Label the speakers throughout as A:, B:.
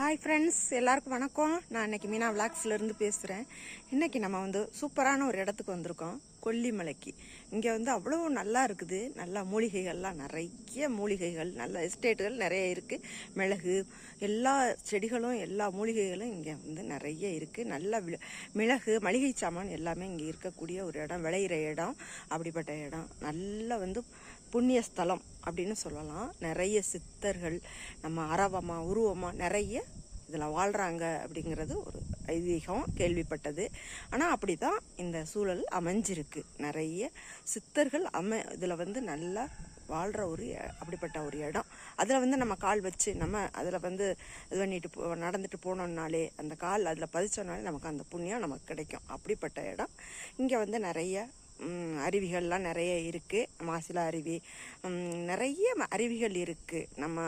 A: Hi friends எல்லாருக்கும் வணக்கம். நான் இன்னைக்கு மீனா விளாக்ஸ்லேருந்து பேசுகிறேன் இன்றைக்கி நம்ம வந்து சூப்பரான ஒரு இடத்துக்கு வந்திருக்கோம். கொல்லிமலைக்கு. இங்கே வந்து அவ்வளோ நல்லா இருக்குது. நல்லா மூலிகைகள்லாம் நிறைய மூலிகைகள் நல்ல எஸ்டேட்டுகள் நிறைய இருக்குது மிளகு எல்லா செடிகளும் எல்லா மூலிகைகளும் இங்கே வந்து நிறைய இருக்குது நல்ல மிளகு மளிகை சாமான் எல்லாமே இங்கே இருக்கக்கூடிய ஒரு இடம் விளையிற இடம் அப்படிப்பட்ட இடம். நல்லா வந்து புண்ணிய ஸ்தலம் அப்படின்னு சொல்லலாம். நிறைய சித்தர்கள் நம்ம அரவமாக உருவமாக நிறைய இதில் வாழ்கிறாங்க அப்படிங்கிறது ஒரு ஐதீகம் கேள்விப்பட்டது. ஆனால் அப்படி தான் இந்த சூழல் அமைஞ்சிருக்கு. நிறைய சித்தர்கள் அமை இதில் வந்து நல்லா வாழ்கிற ஒரு அப்படிப்பட்ட ஒரு இடம். அதில் வந்து நம்ம கால் வச்சு நம்ம அதில் வந்து இது பண்ணிட்டு போ நடந்துட்டு போனோம்னாலே அந்த கால் அதில் பதிச்சோம்னாலே நமக்கு அந்த புண்ணியம் நமக்கு கிடைக்கும். அப்படிப்பட்ட இடம். இங்கே வந்து நிறைய அருவிகள்லாம் நிறைய இருக்குது மாசிலா அருவி. நிறைய அருவிகள் இருக்குது நம்ம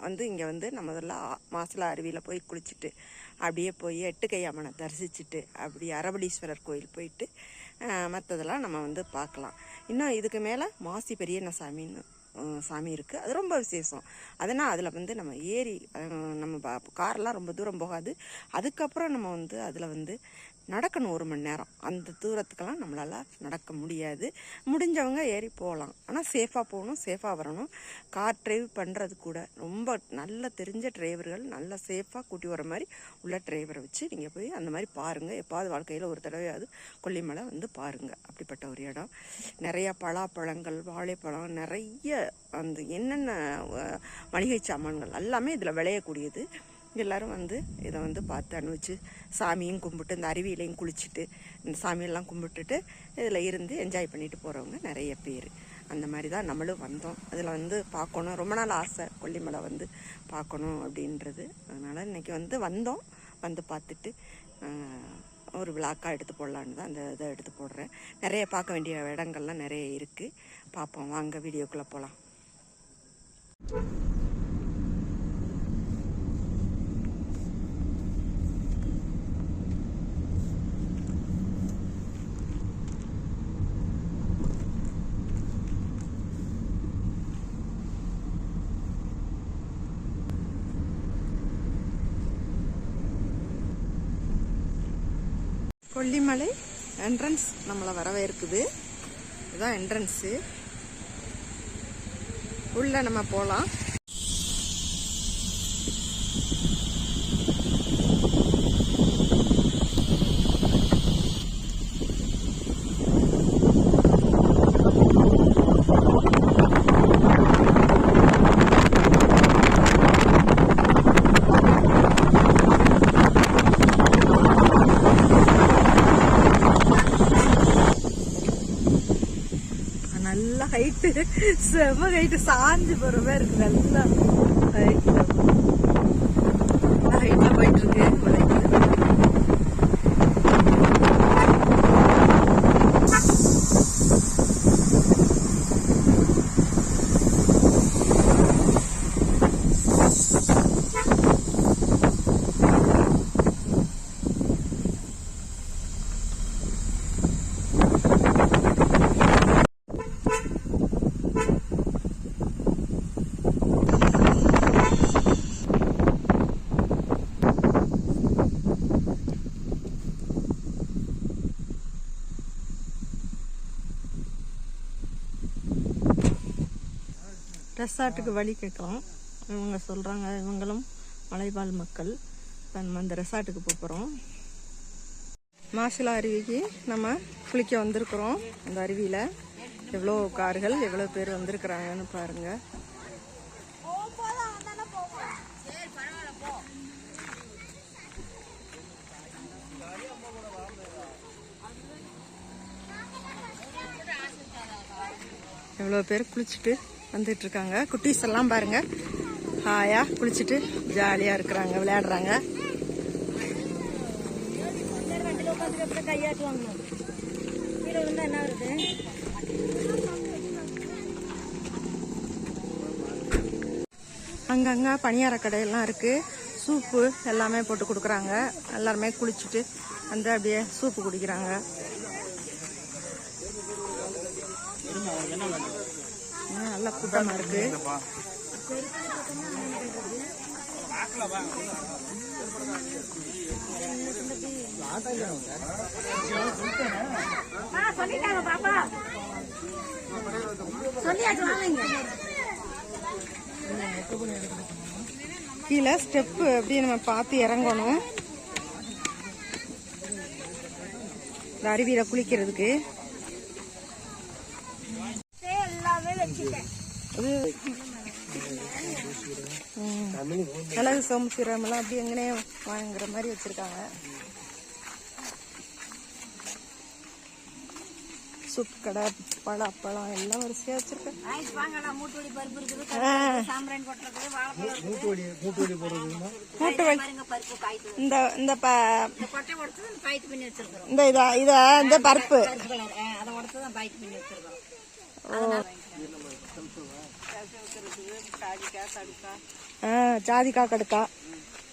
A: வந்து இங்கே வந்து நம்ம முதல்ல ஆ- மாசிலா அருவியில் போய் குளிச்சுட்டு அப்படியே போய் எட்டுக்கை அம்மனை தரிசிச்சுட்டு அப்படி அரபலீஸ்வரர் கோயில் போயிட்டு மற்றதெல்லாம் நம்ம வந்து பார்க்கலாம். இன்னும் இதுக்கு மேலே மாசி பெரியண்ண சாமின்னு சாமி இருக்குது அது ரொம்ப விசேஷம். அதனால் அதில் வந்து நம்ம ஏறி நம்ம காரெல்லாம் கார்லாம் ரொம்ப தூரம் போகாது. அதுக்கப்புறம் நம்ம வந்து அதில் வந்து நடக்கணும் ஒரு மணி நேரம். அந்த தூரத்துக்கெல்லாம் நம்மளால் நடக்க முடியாது. முடிஞ்சவங்க ஏறி போகலாம். ஆனால் சேஃபாக போகணும் சேஃபாக வரணும். கார் டிரைவ் பண்ணுறது கூட ரொம்ப நல்ல தெரிஞ்ச டிரைவர்கள் நல்லா சேஃபாக கூட்டி வர மாதிரி உள்ள டிரைவரை வச்சு நீங்கள் போய் அந்த மாதிரி பாருங்கள் எப்பாவது வாழ்க்கையில் ஒரு தடவையாவது கொல்லிமலை வந்து பாருங்கள் அப்படிப்பட்ட ஒரு இடம். நிறைய பலாப்பழங்கள் வாழைப்பழம் நிறைய அந்த என்னென்ன மளிகை சாமான்கள் எல்லாமே இதில் விளையக்கூடியது. எல்லாரும் வந்து இதை வந்து பார்த்து அனுபவிச்சு சாமியும் கும்பிட்டு இந்த அருவியிலையும் குளிச்சுட்டு இந்த சாமியெல்லாம் கும்பிட்டுட்டு இதில் இருந்து என்ஜாய் பண்ணிட்டு போகிறவங்க நிறைய பேர். அந்த மாதிரி தான் நம்மளும் வந்தோம். அதில் வந்து பார்க்கணும். ரொம்ப நாள் ஆசை கொல்லிமலை வந்து பார்க்கணும் அப்படின்றது. அதனால் இன்னைக்கு வந்து வந்தோம். வந்து பார்த்துட்டு ஒரு விழாக்கா எடுத்து போடலான்னு தான் அந்த இதை எடுத்து போடுறேன். நிறைய பார்க்க வேண்டிய இடங்கள்லாம் நிறைய இருக்குது பார்ப்போம். வாங்க வீடியோக்குள்ளே போகலாம் கொல்லிமலை என்ட்ரன்ஸ் நம்மளை வரவேற்குது. இதுதான் என்ட்ரன்ஸு உள்ள நம்ம போகலாம் நல்ல ஹைட்டு செம கைட்டு சாஞ்சு போற மாதிரி இருக்கு நல்லா ஹைட்ல ஹைட்ல போயிட்டு இருக்கு மலைக்கு. ரெசார்ட்டுக்கு வழி கேட்குறோம் இவங்க சொல்கிறாங்க இவங்களும் மலைவாழ் மக்கள். இப்ப நம்ம அந்த ரெசார்ட்டுக்கு போகிறோம் மாசிலா அருவிக்கு நம்ம குளிக்க வந்திருக்கிறோம். அந்த அருவியில் எவ்வளோ கார்கள் எவ்வளோ பேர் வந்திருக்கிறாங்கன்னு பாருங்கள் எவ்வளோ பேர் குளிச்சுட்டு வந்துட்டு இருக்காங்க குட்டீஸ் எல்லாம் பாருங்க. ஹாயா குளிச்சுட்டு ஜாலியா இருக்கிறாங்க விளையாடுறாங்க.
B: கையாட்டுவாங்க கீழே என்ன
A: அங்கங்க பணியார கடையெல்லாம் இருக்கு. சூப்பு எல்லாமே போட்டு கொடுக்குறாங்க. எல்லாருமே குளிச்சுட்டு வந்து அப்படியே சூப்பு குடிக்கிறாங்க ஆ, நல்ல கூட்டமா இருக்கு.
B: சொல்லிட்டாங்க பாப்பா. சொல்லியாச்சு வாங்க
A: கீழே ஸ்டெப்பு அப்படியே நம்ம பார்த்து இறங்கணும். இந்த அருவியில குளிக்கிறதுக்கு.
B: எல்லாமே வச்சுட்டேன்.
A: மிளகு சோம்பு சீரகம் எல்லாம் அப்படி எங்கனே வாங்குற மாதிரி வச்சிருக்காங்க. சூப் கடை பழம் எல்லாம் வரிசையா வச்சிருக்கேன் இந்த இந்த
B: இந்த
A: இதா இத இந்த பருப்பு.
B: அதை
A: ஆ ஜாதிக்காய் கடுக்கா.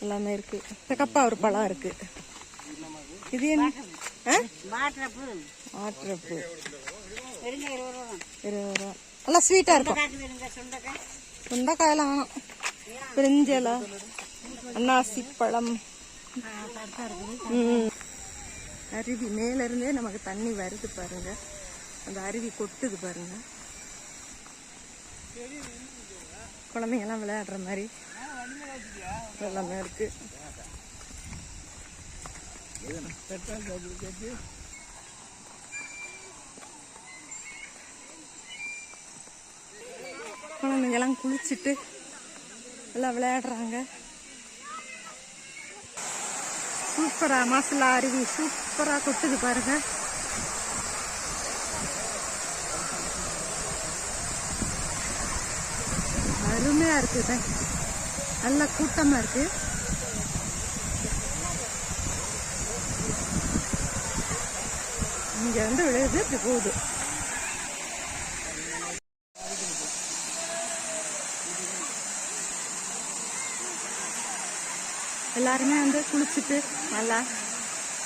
A: எல்லாமே இருக்கு. கப்பா ஒரு பழம் இருக்கு. இது என்ன?
B: மாற்றப்பு இருபது ரூபா.
A: நல்லா ஸ்வீட்டா இருக்கும். சுண்டக்காயெல்லாம் வேணாம். பிரிஞ்சல அன்னாசி பழம். அருவி மேல இருந்தே நமக்கு தண்ணி வருது பாருங்க. அந்த அருவி கொட்டுது பாருங்க. குழந்தைங்கெல்லாம் விளையாடுற மாதிரி எல்லாமே இருக்கு. குழந்தைங்க எல்லாம் குளிச்சுட்டு எல்லாம் விளையாடுறாங்க. சூப்பரா மாசிலா அருவி சூப்பரா கொட்டுது பாருங்க. அருமையா இருக்குது நல்ல கூட்டமா இருக்கு. இங்க வந்து விழுது இப்படி போகுது. எல்லாருமே வந்து குளிச்சுட்டு நல்லா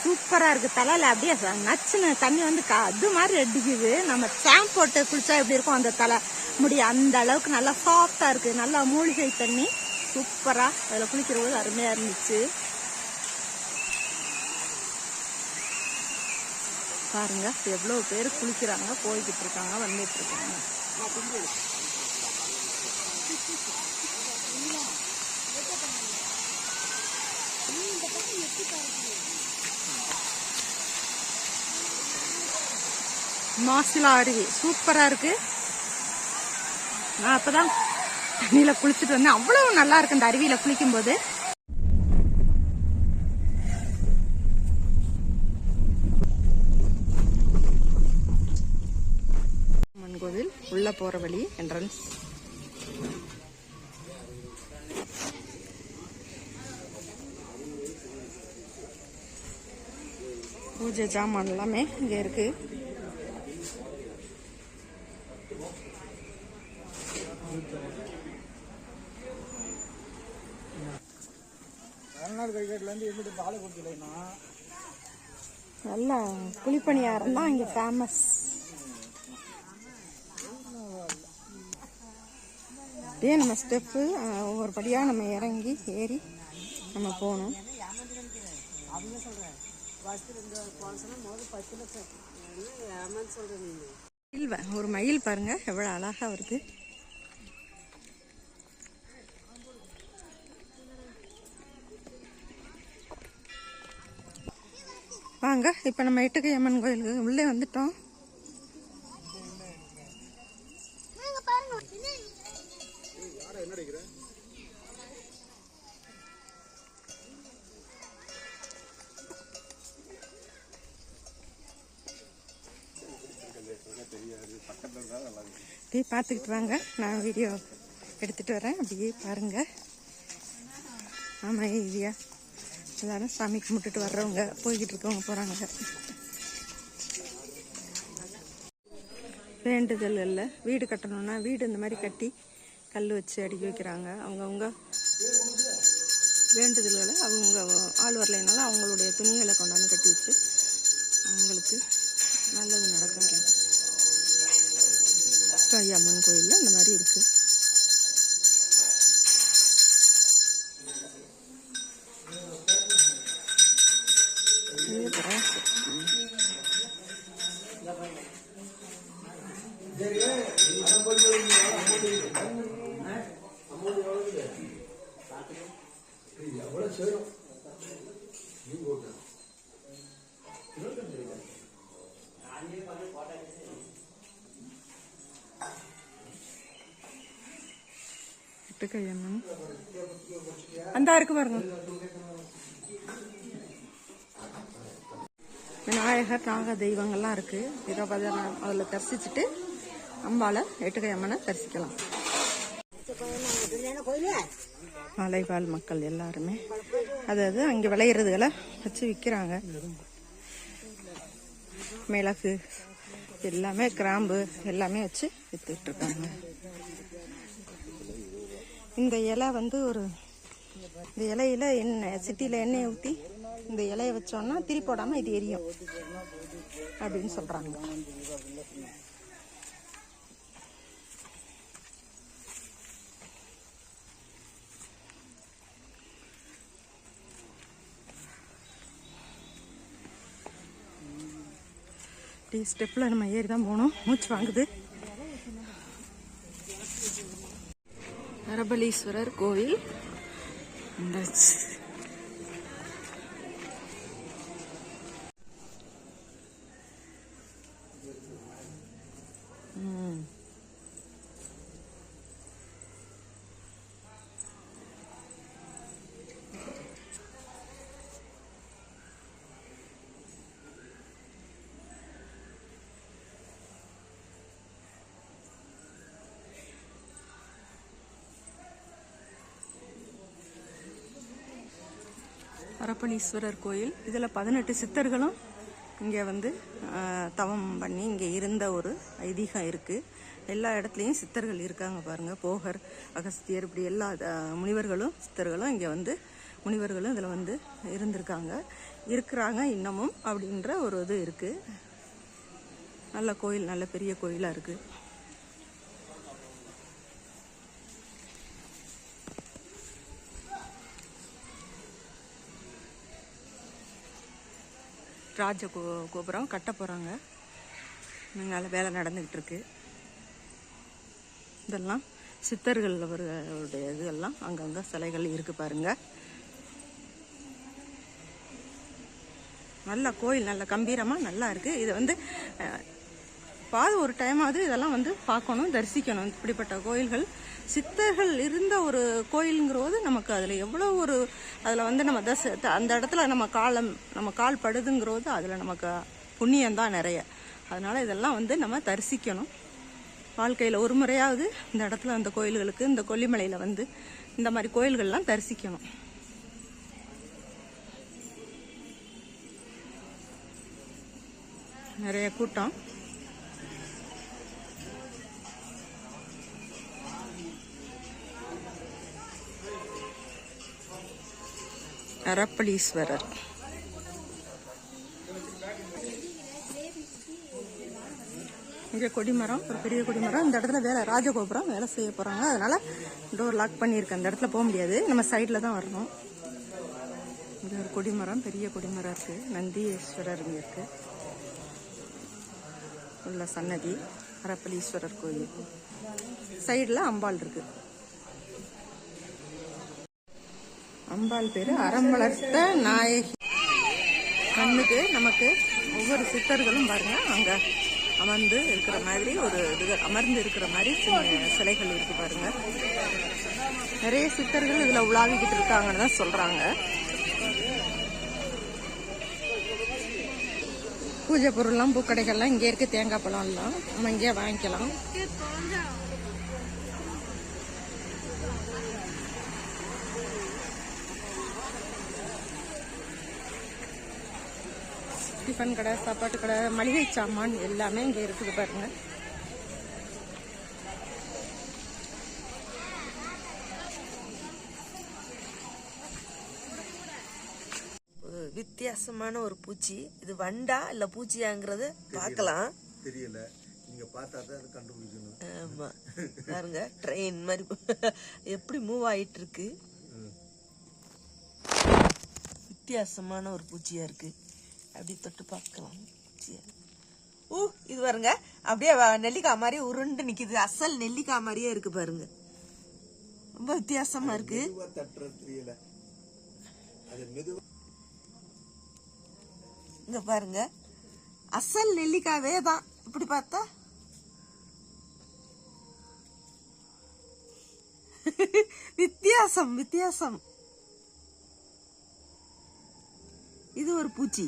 A: சூப்பரா இருக்கு. தலையில அப்படியே நச்சுன்னு தண்ணி வந்து க- அது மாதிரி அடிக்குது. நம்ம ஷாம்பு போட்டு குளிச்சா எப்படி இருக்கும் அந்த தலை? முடி அந்த அளவுக்கு நல்லா சாஃப்டாக இருக்கு. நல்லா மூலிகை தண்ணி. சூப்பரா அதுல குளிக்கிற போது அருமையா இருந்துச்சு. பாருங்க எவ்வளவு பேர் குளிக்கிறாங்க போய்கிட்டு இருக்காங்க வந்துட்டு இருக்காங்க. மாசிலா அருவி சூப்பரா இருக்கு. நான் அப்பதான் தண்ணியில குளிச்சுட்டு வந்தேன். அவ்வளவு நல்லா இருக்கு இந்த அருவியில குளிக்கும் போது அம்மன் கோவில் உள்ள போற வழி என்ட்ரன்ஸ் பூஜை ஜாமான் எல்லாமே இங்க இருக்கு நல்ல குழிப்பணியாரம் தான் இங்க ஃபேமஸ் அப்படியே நம்ம ஸ்டெப்பு ஒவ்வொரு படியாக நம்ம இறங்கி ஏறி நம்ம போகணும். ஒரு மயில் பாருங்க எவ்வளோ அழகா வருது. வாங்க இப்ப நம்ம எட்டுக்கை அம்மன் கோயிலுக்கு உள்ளே வந்துட்டோம். அப்படியே பார்த்துக்கிட்டு வாங்க. நான் வீடியோ எடுத்துட்டு வரேன். அப்படியே பாருங்க. ஆமா ஈஸியா எல்லாரும் சாமி கும்பிட்டுட்டு வர்றவங்க போய்கிட்டு இருக்கவங்க போறாங்க. வேண்டுதல் இல்லை. வீடு கட்டணும்னா வீடு இந்த மாதிரி கட்டி கல் வச்சு அடுக்கி வைக்கிறாங்க. அவங்கவுங்க வேண்டுதல்களை அவங்க ஆள் வரலைனால அவங்களுடைய துணிகளை கொண்டாந்து கட்டி வச்சு அவங்களுக்கு நல்லது நடக்கும் ஐயம்மன் அம்மன் கோயிலில் இந்த மாதிரி இருக்குது சேரும் நீ போட்டா കയ്യാണ് എന്താർക്ക് പറഞ്ഞു விநாயகர் நாக தெய்வங்கள்லாம் இருக்குது இதை பார்த்து அதில் தரிசிச்சுட்டு அம்பாளை எட்டுக்கை அம்மனை தரிசிக்கலாம் மலைவாழ் மக்கள் எல்லாருமே அதாவது அங்கே விளையிறதுகளை வச்சு விற்கிறாங்க மிளகு எல்லாமே கிராம்பு எல்லாமே வச்சு வித்துட்டு இருக்காங்க இந்த இலை வந்து ஒரு இந்த இலையில எண்ணெய் சிட்டியில் எண்ணெயை ஊற்றி இந்த இலையை வச்சோம்னா திரி போடாமல் இது எரியும் அப்படின்னு சொல்கிறாங்க இப்படி ஸ்டெப்பில் நம்ம ஏறி தான் போகணும். மூச்சு வாங்குது. நரபலீஸ்வரர் கோவில். பரப்பனீஸ்வரர் கோயில். இதில் பதினெட்டு சித்தர்களும் இங்கே வந்து தவம் பண்ணி இங்கே இருந்த ஒரு ஐதீகம் இருக்குது எல்லா இடத்துலையும் சித்தர்கள் இருக்காங்க பாருங்கள் போகர் அகஸ்தியர் இப்படி எல்லா முனிவர்களும் சித்தர்களும் இங்கே வந்து முனிவர்களும் இதில் வந்து இருந்திருக்காங்க. இருக்கிறாங்க இன்னமும் அப்படின்ற ஒரு இது இருக்குது நல்ல கோயில் நல்ல பெரிய கோயிலாக இருக்குது ராஜ கோ கோபுரம் கட்ட போகிறாங்க மேலே வேலை நடந்துக்கிட்டு இருக்கு இதெல்லாம் சித்தர்கள் அவர்களுடைய இதெல்லாம் அங்கங்கே சிலைகள் இருக்கு பாருங்க. நல்ல கோயில் நல்ல கம்பீரமாக நல்லா இருக்குது இது வந்து அஹ், ஒரு டைமாவது இதெல்லாம் வந்து பார்க்கணும் தரிசிக்கணும். இப்படிப்பட்ட கோயில்கள் சித்தர்கள் இருந்த ஒரு கோயிலுங்கிறது நமக்கு அதில் எவ்வளோ ஒரு அதில் வந்து நம்ம தச த- அந்த இடத்துல நம்ம காலம் நம்ம கால் படுதுங்கிறது அதில் நமக்கு புண்ணியம்தான் நிறைய. அதனால் இதெல்லாம் வந்து நம்ம தரிசிக்கணும். வாழ்க்கையில் ஒரு முறையாவது இந்த இடத்துல அந்த கோயில்களுக்கு இந்த கொல்லிமலையில் வந்து இந்த மாதிரி கோயில்கள்லாம் தரிசிக்கணும். நிறைய கூட்டம். அரப்பளீஸ்வரர் இங்கே கொடிமரம் ஒரு பெரிய கொடிமரம். இந்த இடத்துல வேலை ராஜகோபுரம் வேலை செய்ய போகிறாங்க அதனால டோர் லாக் பண்ணியிருக்கேன் இந்த இடத்துல போக முடியாது. நம்ம சைடில் தான் வரணும். இங்கே ஒரு கொடிமரம் பெரிய கொடிமரம் இருக்குது நந்தீஸ்வரர் இங்கே இருக்குது உள்ள சன்னதி அரப்பலீஸ்வரர் கோயில். சைடில் அம்பாள் இருக்குது அம்பாள் பேரு அறம் வளர்த்த நாயகி. கண்ணுக்கு நமக்கு ஒவ்வொரு சித்தர்களும் பாருங்க அங்க அமர்ந்து இருக்கிற மாதிரி ஒரு இது அமர்ந்து இருக்கிற மாதிரி சிலைகள் இருக்கு பாருங்க. நிறைய சித்தர்கள் இதுல உலாவிக்கிட்டு இருக்காங்கன்னு தான் சொல்றாங்க. பூஜை பொருள்லாம் பூக்கடைகள்லாம் இங்கே இருக்கு தேங்காய் பழம்லாம். நம்ம இங்கே வாங்கிக்கலாம். டிஃபன் கடை சாப்பாட்டு கடை மளிகை சாமான் எல்லாமே இங்கே இருக்குது பாருங்க.
C: வித்தியாசமான ஒரு பூச்சி. இது வண்டா இல்ல பூச்சியாங்கிறது பார்க்கலாம்.
D: தெரியல. நீங்க பார்த்தா தான் அதை கண்டுபிடிக்கணும்.
C: ஆமா. பாருங்க ட்ரெயின் மாதிரி. எப்படி மூவ் ஆயிட்டு இருக்கு வித்தியாசமான ஒரு பூச்சியா இருக்கு. அப்படி தொட்டு பார்க்கலாம். ஊ இது பாருங்க. அப்படியே நெல்லிக்காய் மாதிரி உருண்டு நிக்குது. அசல் நெல்லிக்காய் மாதிரியே இருக்கு பாருங்க. ரொம்ப வித்தியாசமா இருக்கு. இங்க பாருங்க. அசல் நெல்லிக்காவே தான். இப்படி பார்த்தா? வித்தியாசம் வித்தியாசம். இது ஒரு பூச்சி.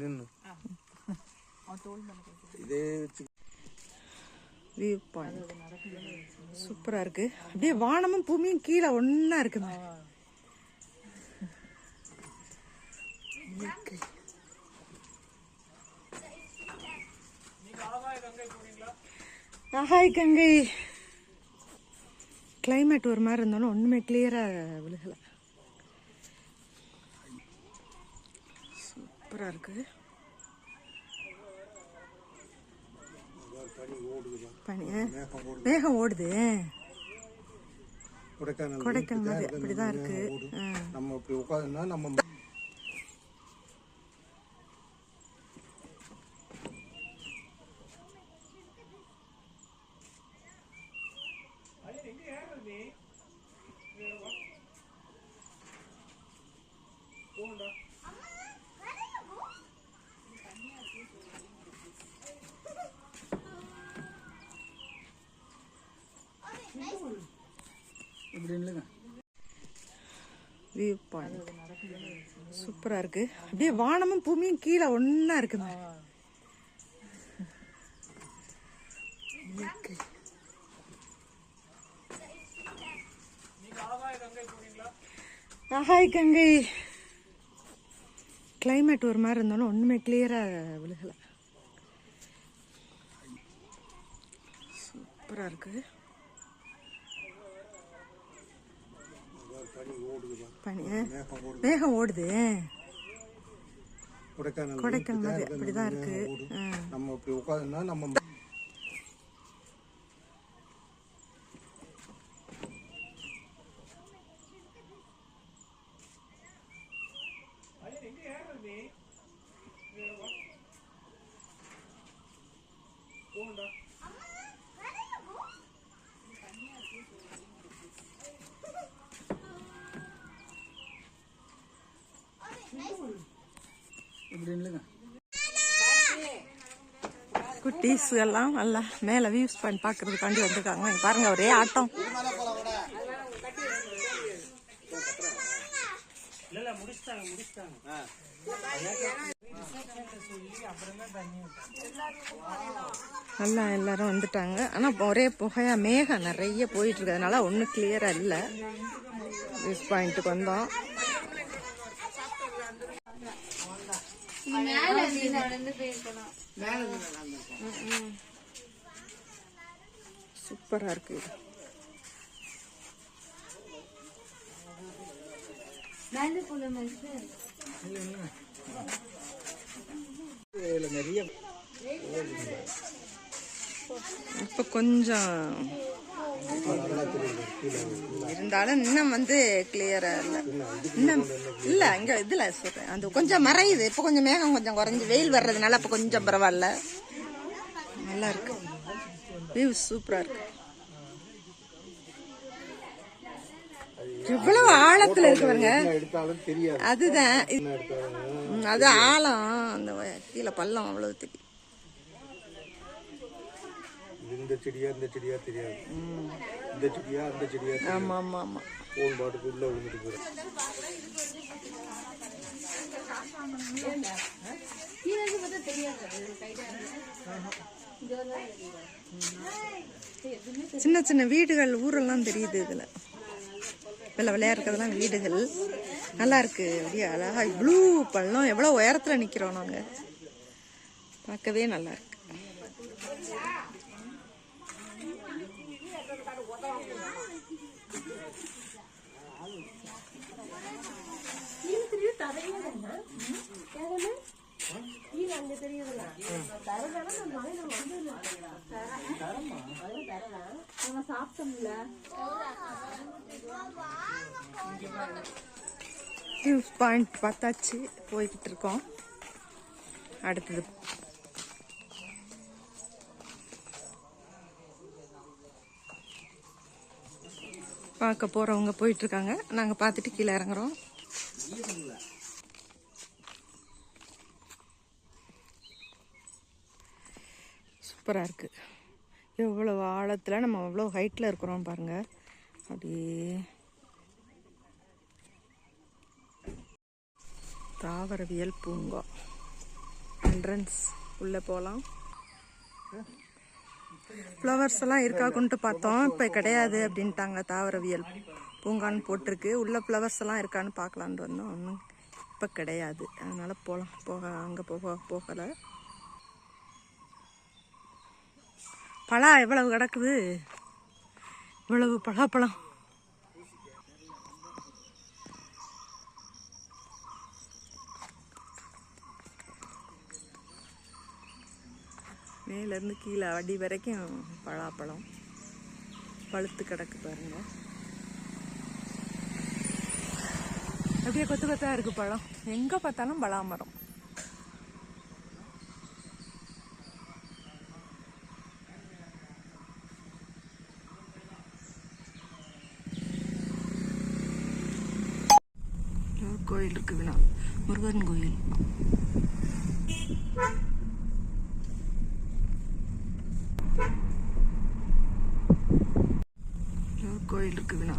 D: நின்று இதே வச்சு.
A: View point. சூப்பரா இருக்கு. அப்படியே வானமும் பூமியும் கீழே ஒண்ணா இருக்குங்க. ஆஹாய் கங்கை. கிளைமேட் ஒரு மாதிரி இருந்தாலும் ஒண்ணுமே கிளியரா விழுகல. சூப்பரா இருக்கு.
D: பனி ஓடுதுதான்
A: பனி
D: மேகம் ஓடுது. கொடைக்கானல்
A: கொடைக்கானல் அப்படிதான்
D: இருக்கு. நம்ம இப்படி உட்காந்துனா நம்ம
A: வியூ பாயிண்ட் சூப்பரா இருக்கு. அப்படியே வானமும் பூமியும் கீழே ஒன்றா இருக்குங்க இயற்கை. ஆஹாய் கங்கை. கிளைமேட் ஒரு மாதிரி இருந்தாலும் ஒண்ணுமே கிளியரா விழுகல. சூப்பரா இருக்கு.
D: பனி மேகம் ஓடுது. கொடைக்கானல்
A: கொடைக்கானல் அப்படிதான்
D: இருக்கு. நம்ம இப்படி உட்காந்துனா நம்ம
A: குட்டீஸ் எல்லாம் நல்லா மேல வியூஸ் பாயிண்ட் பாக்குறதுக்காண்டி வந்திருக்காங்க. பாருங்க ஒரே ஆட்டம். நல்லா எல்லாரும் வந்துட்டாங்க. ஆனா ஒரே புகையா மேகம் நிறைய போயிட்டு இருக்கிறதுனால ஒன்றும் கிளியரா இல்லை. வியூஸ் பாயிண்ட்டுக்கு வந்தோம். சூப்பரா இருக்கு இது. இப்ப கொஞ்சம் இருந்தாலும் இன்னும் வந்து கிளியரா இல்ல. இன்னும் இல்ல இங்க இதுல சொல்றேன். அந்த கொஞ்சம் மறையுது. இப்ப கொஞ்சம் மேகம் கொஞ்சம் குறைஞ்சு வெயில் வர்றதுனால இப்ப கொஞ்சம் பரவாயில்ல. நல்லா இருக்கு. வியூ சூப்பரா இருக்கு. எவ்வளவு ஆழத்துல இருக்கு பாருங்க. அதுதான். அது ஆழம். அந்த கீழே பள்ளம் அவ்வளவு தெரியும்
D: இந்த செடியா இந்த செடியா தெரியாது. இந்த செடியா அந்த செடியா
A: ஆமா ஆமா ஆமா.
D: போன் பாட்டுக்கு உள்ள விழுந்துட்டு போயிடும்.
A: சின்ன சின்ன வீடுகள் ஊரெல்லாம் தெரியுது இதுல. வெள்ளை வெள்ளையா இருக்கிறதெல்லாம் வீடுகள். நல்லா இருக்கு. அப்படியே அழகா ப்ளூ பள்ளம் எவ்வளவு உயரத்துல நிக்கிறோம் நாங்க. பார்க்கவே நல்லா இருக்கு. வியூ பாயிண்ட் பார்த்தாச்சு போய்கிட்டு இருக்கோம். அடுத்தது பார்க்க போகிறவங்க போயிட்டுருக்காங்க. நாங்கள் பார்த்துட்டு கீழே இறங்குறோம். சூப்பராக இருக்குது எவ்வளோ ஆழத்தில் நம்ம அவ்வளோ ஹைட்டில் இருக்கிறோம் பாருங்கள் அப்படியே. தாவரவியல் பூங்கா. என்ட்ரன்ஸ் உள்ளே போகலாம் ஃப்ளவர்ஸ் எல்லாம் இருக்கா கொண்டு பார்த்தோம். இப்போ கிடையாது அப்படின்ட்டாங்க தாவரவியல். பூங்கான்னு போட்டிருக்கு. உள்ள ஃப்ளவர்ஸ் எல்லாம் இருக்கான்னு பார்க்கலான்ட்டு வந்தோம். ஒன்றும் இப்போ கிடையாது. அதனால் போகலாம் போக அங்கே போக போகலை. பழம் எவ்வளவு கிடக்குது? இவ்வளவு பலாப்பழம். மேலேருந்து கீழே அடி வரைக்கும் பலாப்பழம் பழுத்து கிடக்கு பாருங்க. அப்படியே கொத்து கொத்தா இருக்கு பழம். எங்க பார்த்தாலும் பலாமரம். கோயில் இருக்குதுண்ணா முருகன் கோயில் ஒரு கோயில்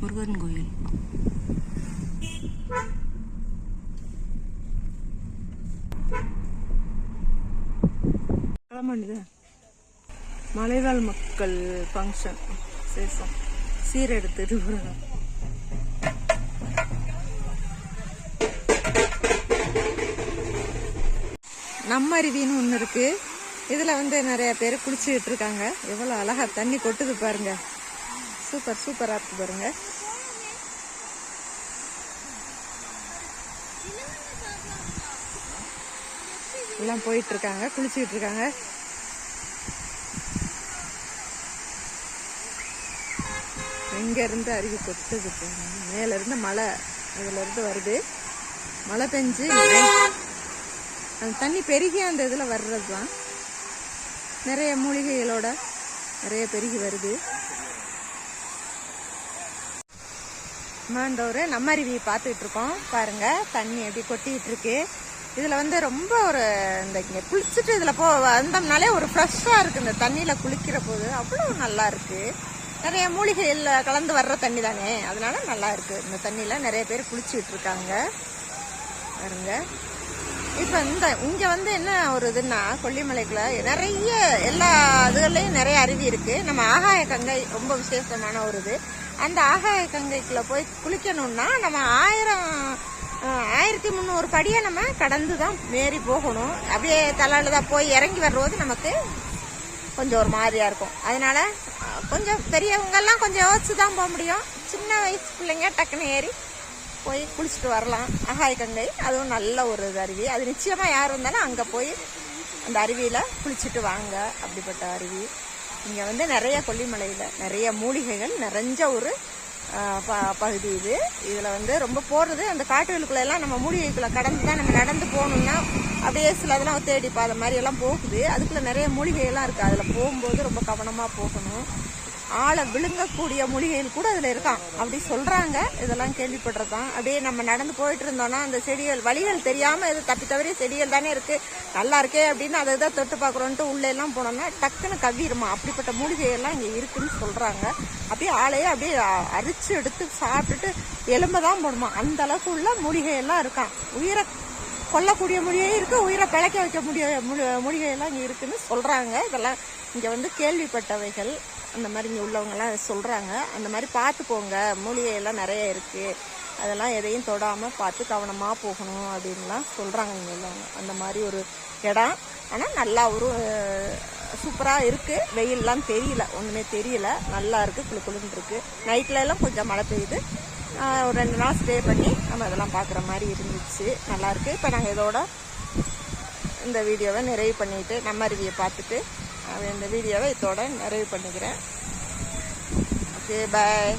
A: முருகன் கோயில். மலைவாழ் மக்கள் ஃபங்க்ஷன் சேஷம் சீரெடுத்து திருவிழா நம்ம அருவின்னு ஒன்று இருக்கு. இதில் வந்து நிறைய பேர் குளிச்சுக்கிட்டு இருக்காங்க. எவ்வளோ அழகா தண்ணி கொட்டுது பாருங்க. சூப்பர் சூப்பராக இருக்கு பாருங்க. எல்லாம் போயிட்டு இருக்காங்க குளிச்சுக்கிட்டு இருக்காங்க எங்க இருந்து அருவி கொட்டுது மேல இருந்து மழை அதுல இருந்து வருது. மழை பெஞ்சு அந்த தண்ணி பெருகி அந்த இதில் வர்றது தான் நிறைய மூலிகைகளோட நிறைய பெருகி வருது. இந்த நம்ம அருவி பார்த்துக்கிட்டு இருக்கோம் பாருங்க தண்ணி அப்படி கொட்டிகிட்டு இருக்கு இதில் வந்து ரொம்ப ஒரு இந்த இங்கே குளிச்சுட்டு இதில் போ வந்தோம்னாலே ஒரு ஃப்ரெஷ்ஷாக இருக்குது இந்த தண்ணியில் குளிக்கிற போது அவ்வளோ நல்லா இருக்குது நிறைய மூலிகையில் கலந்து வர்ற தண்ணி தானே. அதனால நல்லா இருக்குது இந்த தண்ணியில் நிறைய பேர் குளிச்சுட்டு இருக்காங்க பாருங்க. இப்போ இந்த இங்கே வந்து என்ன ஒரு இதுன்னா கொல்லிமலைக்குள்ள நிறைய எல்லா இதுகள்லையும் நிறைய அருவி இருக்கு. நம்ம ஆகாய கங்கை ரொம்ப விசேஷமான ஒரு இது. அந்த ஆகாய கங்கைக்குள்ள போய் குளிக்கணும்னா நம்ம ஆயிரம் ஆயிரத்தி முந்நூறு படியை நம்ம கடந்து தான் மேறி போகணும். அப்படியே தலையில தான் போய் இறங்கி வர்றது நமக்கு கொஞ்சம் ஒரு மாதிரியாக இருக்கும். அதனால கொஞ்சம் பெரியவங்கெல்லாம் கொஞ்சம் யோசிச்சு தான் போக முடியும். சின்ன வயசு பிள்ளைங்க டக்குன்னு ஏறி போய் குளிச்சுட்டு வரலாம். அகாய கங்கை அதுவும் நல்ல ஒரு அருவி. அது நிச்சயமாக யார் இருந்தாலும் அங்கே போய் அந்த அருவியில் குளிச்சுட்டு வாங்க. அப்படிப்பட்ட அருவி. இங்க வந்து நிறைய கொல்லிமலையில நிறைய மூலிகைகள் நிறைஞ்ச ஒரு ப- பகுதி இது. இதுல வந்து ரொம்ப போறது அந்த காட்டுகளுக்குள்ள எல்லாம் நம்ம மூலிகைக்குள்ள கடந்து தான் நம்ம நடந்து போகணும்னா அப்படியே சில இதெல்லாம் தேடி பாத மாதிரி எல்லாம் போகுது. அதுக்குள்ள நிறைய மூலிகை எல்லாம் இருக்கு. அதுல போகும்போது ரொம்ப கவனமா போகணும். ஆளை விழுங்கக்கூடிய மூலிகையில் கூட அதில் இருக்கான். அப்படி சொல்கிறாங்க இதெல்லாம் கேள்விப்பட்டிருக்கான். அப்படியே நம்ம நடந்து போயிட்டு இருந்தோம்னா அந்த செடிகள் வழிகள் தெரியாமல் இது தப்பி தவிர செடிகள் தானே இருக்குது நல்லா இருக்கே அப்படின்னு அதை இதை தொட்டு பார்க்குறோன்ட்டு உள்ளேலாம் எல்லாம் போனோம்னா டக்குன்னு கவ்விடுமா? அப்படிப்பட்ட மூலிகையெல்லாம் இங்கே இருக்குன்னு சொல்கிறாங்க அப்படியே ஆளையே அப்படியே அரிச்சு எடுத்து சாப்பிட்டுட்டு எலும்பை தான் போடுமா? அந்த அளவுக்கு உள்ள மூலிகையெல்லாம் இருக்கான். உயிரை கொல்லக்கூடிய மூலிகையும் இருக்கு. உயிரை பிழைக்க வைக்க முடிய மூலிகையெல்லாம் இங்கே எல்லாம் இருக்குன்னு சொல்கிறாங்க இதெல்லாம் இங்கே வந்து கேள்விப்பட்டவைகள். அந்த மாதிரி இங்கே உள்ளவங்க சொல்கிறாங்க அந்த மாதிரி பார்த்து மூலிகை எல்லாம் நிறைய இருக்குது அதெல்லாம் எதையும் தொடாமல் பார்த்து கவனமாக போகணும் அப்படின்லாம் சொல்கிறாங்க இங்கே உள்ளவங்க. அந்த மாதிரி ஒரு இடம். ஆனால் நல்லா ஒரு சூப்பராக இருக்குது வெயிலெலாம் தெரியல. ஒன்றுமே தெரியல. நல்லா இருக்குது குளு குளுன்னு இருக்கு. எல்லாம் கொஞ்சம் மழை பெய்யுது. ஒரு ரெண்டு நாள் ஸ்டே பண்ணி நம்ம அதெல்லாம் பார்க்குற மாதிரி இருந்துச்சு. நல்லாயிருக்கு இப்போ நாங்கள் இதோட இந்த வீடியோவை நிறைவு பண்ணிவிட்டு நம்ம அருவியை பார்த்துட்டு அஹ் இந்த வீடியோவை இதோட நிறைவு பண்ணிக்கிறேன் ஓகே பாய்